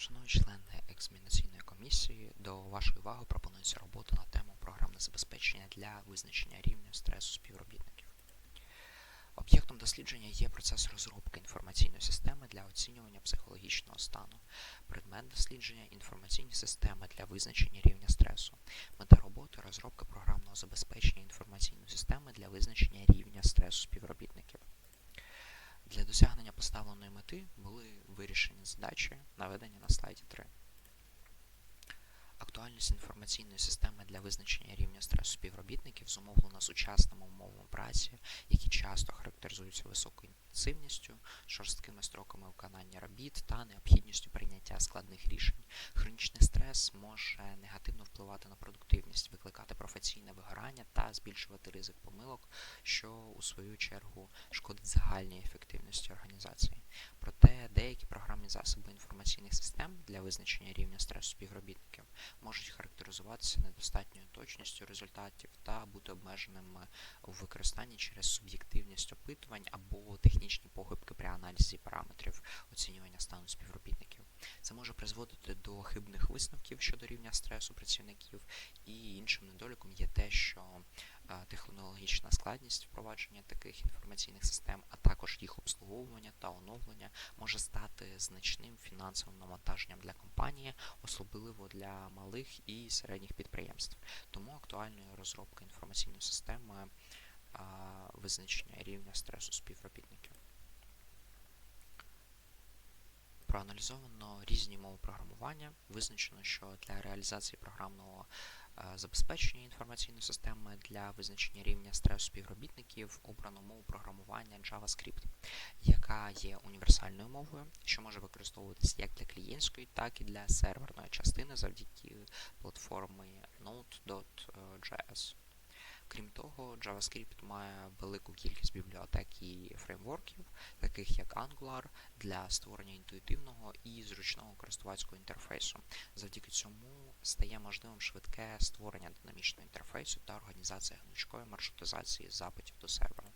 Шановні члени екзаменаційної комісії, до вашої уваги пропонується робота на тему програмне забезпечення для визначення рівня стресу співробітників. Об'єктом дослідження є процес розробки інформаційної системи для оцінювання психологічного стану, предмет дослідження інформаційні системи для визначення рівня стресу, мета роботи розробка програмного забезпечення інформаційної системи для визначення рівня стресу співробітників. Для досягнення поставленої мети були вирішені задачі, наведені на слайді 3. Актуальність інформаційної системи для визначення рівня стресу співробітників зумовлена сучасними умовами праці, які часто характеризуються високою інтенсивністю, жорсткими строками виконання робіт та необхідністю прийняття складних рішень. Хронічний стрес може негативно впливати на продуктивність, викликати професійне вигорання збільшувати ризик помилок, що у свою чергу шкодить загальній ефективності організації. Проте деякі програмні засоби інформаційних систем для визначення рівня стресу співробітників можуть характеризуватися недостатньою точністю результатів та бути обмеженими у використанні через суб'єктивність опитувань або технічні похибки при аналізі параметрів оцінювання стану співробітників. Це може призводити до хибних висновків щодо рівня стресу працівників, і іншим недоліком є те, що е, технологічна складність впровадження таких інформаційних систем, а також їх обслуговування та оновлення може стати значним фінансовим навантаженням для компанії, особливо для малих і середніх підприємств. Тому актуальною розробка інформаційної системи визначення рівня стресу співробітників. Проаналізовано різні мови програмування. Визначено, що для реалізації програмного е, забезпечення інформаційної системи для визначення рівня стресу співробітників обрано мову програмування JavaScript, яка є універсальною мовою, що може використовуватися як для клієнтської, так і для серверної частини завдяки платформи Node.js. Того, JavaScript має велику кількість бібліотек і фреймворків, таких як Angular, для створення інтуїтивного і зручного користувацького інтерфейсу. Завдяки цьому стає можливим швидке створення динамічного інтерфейсу та організація гнучкої маршрутизації запитів до сервера.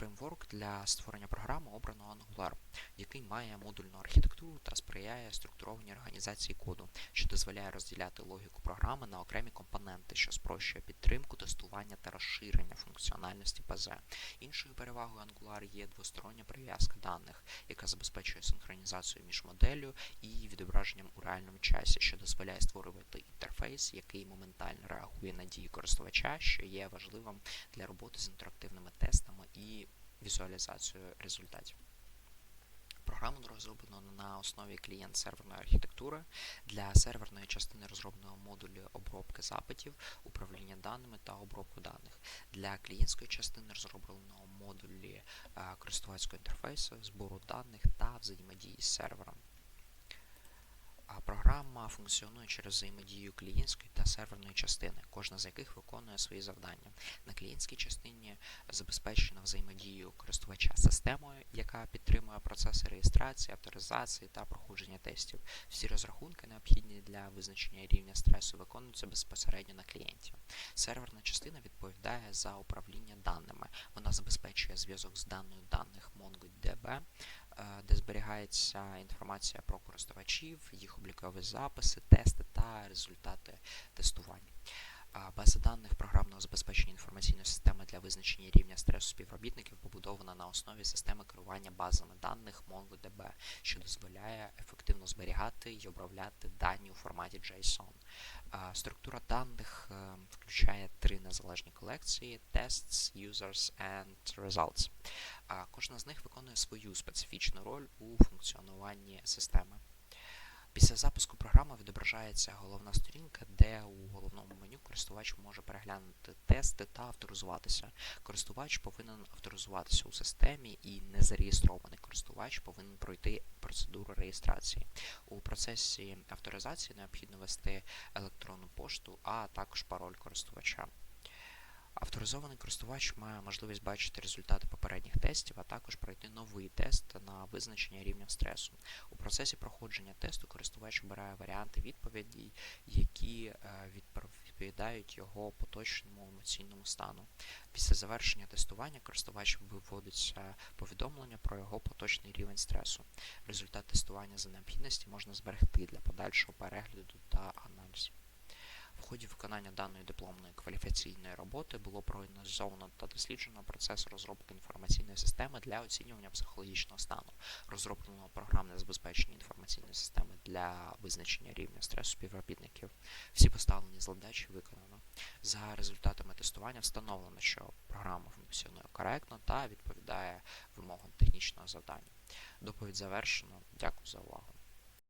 Фреймворк для створення програми обрано Angular, який має модульну архітектуру та сприяє структурованій організації коду, що дозволяє розділяти логіку програми на окремі компоненти, що спрощує підтримку, тестування та розширення функціональності ПЗ. Іншою перевагою Angular є двостороння прив'язка даних, яка забезпечує синхронізацію між моделлю і відображенням у реальному часі, що дозволяє створювати інтерфейс, який моментально реагує на дії користувача, що є важливим для роботи з інтерактивними тестами і візуалізацією результатів. Програму розроблено на основі клієнт-серверної архітектури для серверної частини розроблено модулі обробки запитів, управління даними та обробку даних. Для клієнтської частини розроблено модулі е, користувацького інтерфейсу, збору даних та взаємодії з сервером. Функціонує через взаємодію клієнтської та серверної частини, кожна з яких виконує свої завдання. На клієнтській частині забезпечено взаємодію користувача системою, яка підтримує процеси реєстрації, авторизації та проходження тестів. Всі розрахунки, необхідні для визначення рівня стресу, виконуються безпосередньо на клієнті. Серверна частина відповідає за управління даними. Вона забезпечує зв'язок з даною даних MongoDB, де зберігається інформація про користувачів, їх облікові записи, тести та результати тестувань. База даних програмного забезпечення інформаційної системи для визначення рівня стресу співробітників побудована на основі системи керування базами даних MongoDB, що дозволяє ефективно зберігати і обробляти дані у форматі JSON. Структура даних е, включає три незалежні колекції: Tests, Users and Results. Кожна з них виконує свою специфічну роль у функціонуванні системи. Після запуску програми відображається головна сторінка, де у головному меню користувач може переглянути тести та авторизуватися. Користувач повинен авторизуватися у системі і незареєстрований користувач повинен пройти процедуру реєстрації. У процесі авторизації необхідно ввести електронну пошту, а також пароль користувача. Авторизований користувач має можливість бачити результати попередніх тестів, а також пройти новий тест на визначення рівня стресу. У процесі проходження тесту користувач обирає варіанти відповідей, які е, відповідають його поточному емоційному стану. Після завершення тестування користувач виводиться повідомлення про його поточний рівень стресу. Результат тестування за необхідності можна зберегти для подальшого перегляду та аналізу. В ході виконання даної дипломної кваліфікаційної роботи було проаналізовано та досліджено процес розробки інформаційної системи для оцінювання психологічного стану, розроблено програмне забезпечення інформаційної системи для визначення рівня стресу співробітників. Всі поставлені задачі виконано. За результатами тестування встановлено, що програма функціонує коректно та відповідає вимогам технічного завдання. Доповідь завершено. Дякую за увагу.